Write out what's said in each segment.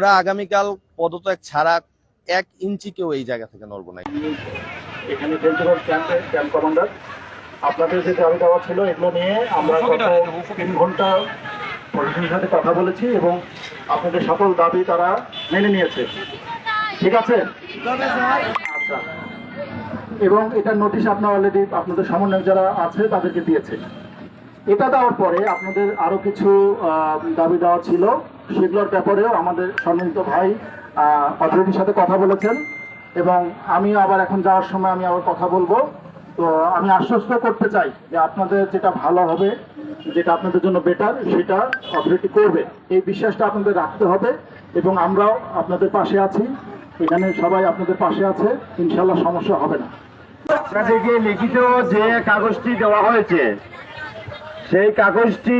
আমরা আগামীকাল পদত্যাগ ছাড়া এক ইঞ্চি কেউ এই জায়গা থেকে নড়বো না। এখানে ক্যাম্পে ক্যাম্প কমান্ডার। আপনাদের যে দাবি দেওয়া ছিল এগুলো নিয়ে আমরা গত তিন ঘণ্টা প্রশাসনের সাথে কথা বলেছি এবং আপনাদের সকল দাবি তারা মেনে নিয়েছে। ঠিক আছে? আচ্ছা। এবং এটার নোটিশ আপনার অলরেডি আপনাদের সমন্বয়ক যারা আছে তাদেরকে দিয়েছে। এটা দেওয়ার পরে আপনাদের আরও কিছু আহ, দাবি দেওয়া ছিল। সেগুলোর ব্যাপারেও আমাদের সম্মানিত ভাই অথরিটির সাথে কথা বলেছেন এবং আমি আবার এখন যাওয়ার সময় আমি আবার কথা বলব। তো আমি আশ্বস্ত করতে চাই যে আপনাদের যেটা ভালো হবে, যেটা আপনাদের জন্য বেটার সেটা অথরিটি করবে। এই বিশ্বাসটা আপনাদের রাখতে হবে এবং আমরাও আপনাদের পাশে আছি। এখানে সবাই আপনাদের পাশে আছে ইনশাল্লাহ সমস্যা হবে না। আপনাদেরকে লিখিত যে কাগজটি দেওয়া হয়েছে, সেই কাগজটি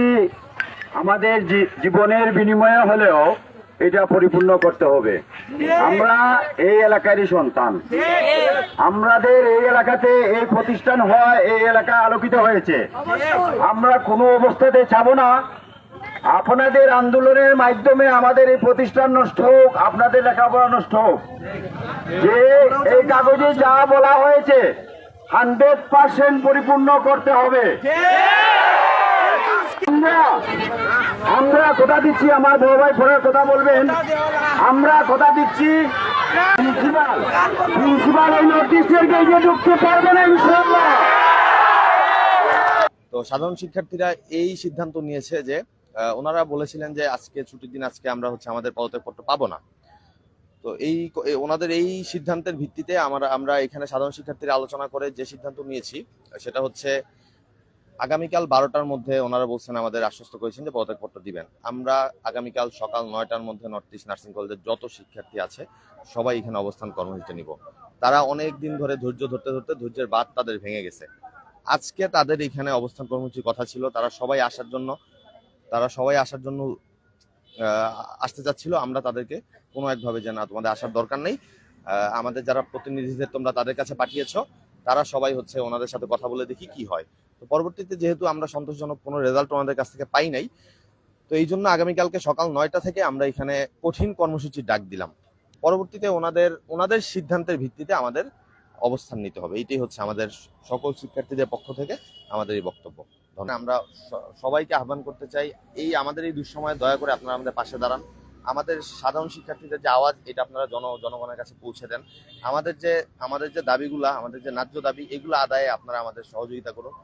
আমাদের জীবনের বিনিময়ে হলেও এটা পরিপূর্ণ করতে হবে। আমরা এই এলাকারই সন্তান। আমাদের এই এলাকাতে এই প্রতিষ্ঠান হয় এই এলাকা আলোকিত হয়েছে। আমরা কোনো অবস্থাতে চাব না। আপনাদের আন্দোলনের মাধ্যমে আমাদের এই প্রতিষ্ঠান নষ্ট হোক, আপনাদের লেখাপড়া নষ্ট হোক। যে এই কাগজে যা বলা হয়েছে হান্ড্রেড পার্সেন্ট পরিপূর্ণ করতে হবে। আমরা আমরা কথা দিচ্ছি, আমার বড় ভাই পরে কথা বলবেন। আমরা কথা দিচ্ছি, প্রিন্সিপাল প্রিন্সিপাল এই নোটিশের গেজে ঢুকতে পারবে না ইনশাল্লাহ তো সাধারণ শিক্ষার্থীরা এই সিদ্ধান্ত নিয়েছে যে ওনারা বলেছিলেন যে আজকে ছুটির দিন, আজকে আমরা হচ্ছে আমাদের পদত্যাগপত্র পাবো না। তো এই ওনাদের এই সিদ্ধান্তের ভিত্তিতে আমরা আমরা এখানে সাধারণ শিক্ষার্থীরা আলোচনা করে যে সিদ্ধান্ত নিয়েছি, সেটা হচ্ছে আগামীকাল বারোটার মধ্যে ওনারা বলছেন আমাদের আশ্বস্ত করেছেন যে পদত্যাগপত্র দিবেন। আমরা আগামীকাল সকাল নয়টার মধ্যে নর্থ ইস্ট নার্সিং কলেজের যত শিক্ষার্থী আছে, সবাই এখানে অবস্থান কর্মসূচি নিব। তারা অনেক দিন ধরে ধৈর্য ধরতে ধরতে ধৈর্যের বাদ তাদের ভেঙে গেছে। আজকে তাদের এখানে অবস্থান কর্মসূচির কথা ছিল, তারা সবাই আসার জন্য, তারা সবাই আসার জন্য আসতে চাচ্ছিল। আমরা তাদেরকে কোনো একভাবে যে না, তোমাদের আসার দরকার নেই। আমাদের যারা প্রতিনিধিদের তোমরা তাদের কাছে পাঠিয়েছ, তারা সবাই হচ্ছে ওনাদের সাথে কথা বলে দেখি কি হয়। তো পরবর্তীতে যেহেতু আমরা সন্তোষজনক কোনো রেজাল্ট ওনাদের কাছ থেকে পাই নাই, তো এই জন্য আগামীকালকে সকাল নয়টা থেকে আমরা এখানে কঠিন কর্মসূচির ডাক দিলাম। পরবর্তীতে ওনাদের ওনাদের সিদ্ধান্তের ভিত্তিতে আমাদের অবস্থান নিতে হবে। এইটাই হচ্ছে আমাদের সকল শিক্ষার্থীদের পক্ষ থেকে আমাদের এই বক্তব্য। আমরা সবাইকে আহ্বান করতে চাই, এই আমাদের এই দুঃসময়ে দয়া করে আপনারা আমাদের পাশে দাঁড়ান। আমাদের সাধারণ শিক্ষার্থীদের যে আওয়াজ, এটা আপনারা জন, জনগণের কাছে পৌঁছে দেন। আমাদের যে আমাদের যে দাবিগুলা, আমাদের যে ন্যায্য দাবি, এগুলো আদায়ে আপনারা আমাদের সহযোগিতা করুন।